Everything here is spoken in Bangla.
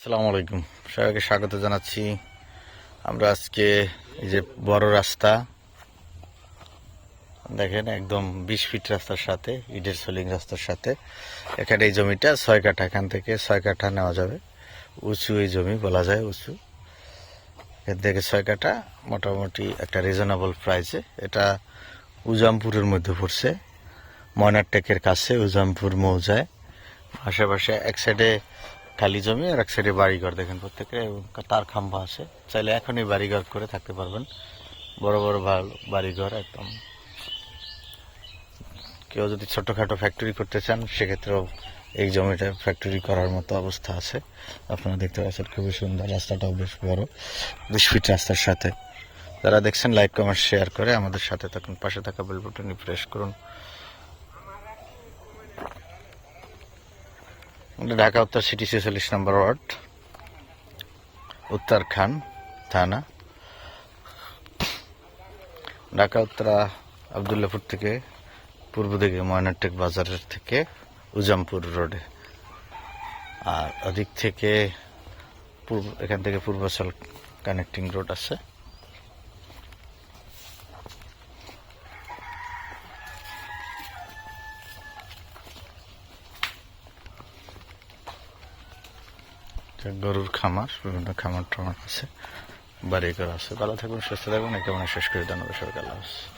আসসালামু আলাইকুম। সবাইকে স্বাগত জানাচ্ছি। আমরা আজকে এই যে বড় রাস্তা, দেখেন একদম বিশ ফিট রাস্তার সাথে, ইটের সোলিং রাস্তার সাথে। এখানে এই জমিটা ছয় কাঠা, এখান থেকে ছয় কাঠা নেওয়া যাবে। উঁচু এই জমি বলা যায়, উঁচু। এর থেকে ছয় কাঠা মোটামুটি একটা রিজনেবল প্রাইসে এটা উজামপুরের মধ্যে পড়ছে, ময়নারটেকের কাছে, উজামপুর মৌজায়। আশেপাশে এক সাইডে খালি জমি আর এক সাইডে বাড়িঘর দেখেন প্রত্যেকে, এবং তার খাম্বা আছে। চাইলে এখনই বাড়িঘর করে থাকতে পারবেন। বড় বড় বা- বাড়িঘর একদম। কেউ যদি ছোটোখাটো ফ্যাক্টরি করতে চান, সেক্ষেত্রেও এই জমিটা ফ্যাক্টরি করার মতো অবস্থা আছে। আপনারা দেখতে পাচ্ছেন খুবই সুন্দর, রাস্তাটাও বেশ বড়, বিশ ফিট রাস্তার সাথে। যারা দেখছেন লাইক কমেন্ট শেয়ার করে আমাদের সাথে থাকুন, পাশে থাকা বেল বাটনে প্রেস করুন। ঢাকা উত্তর সিটি ছেচল্লিশ নম্বর ওয়ার্ড উত্তর খান থানা। ঢাকা উত্তরা আবদুল্লাপুর থেকে, পূর্ব দিকে ময়নাটেক বাজারের থেকে, উজামপুর রোডে। আর ওদিক থেকে পূর্ব, এখান থেকে পূর্বাচল কানেক্টিং রোড আছে। গরুর খামার, বিভিন্ন খামার টামার আছে। বাড়ি করা আছে। ভালো থাকুন, সুস্থ থাকুন। একেবারে শেষ করে। দেন সরকার।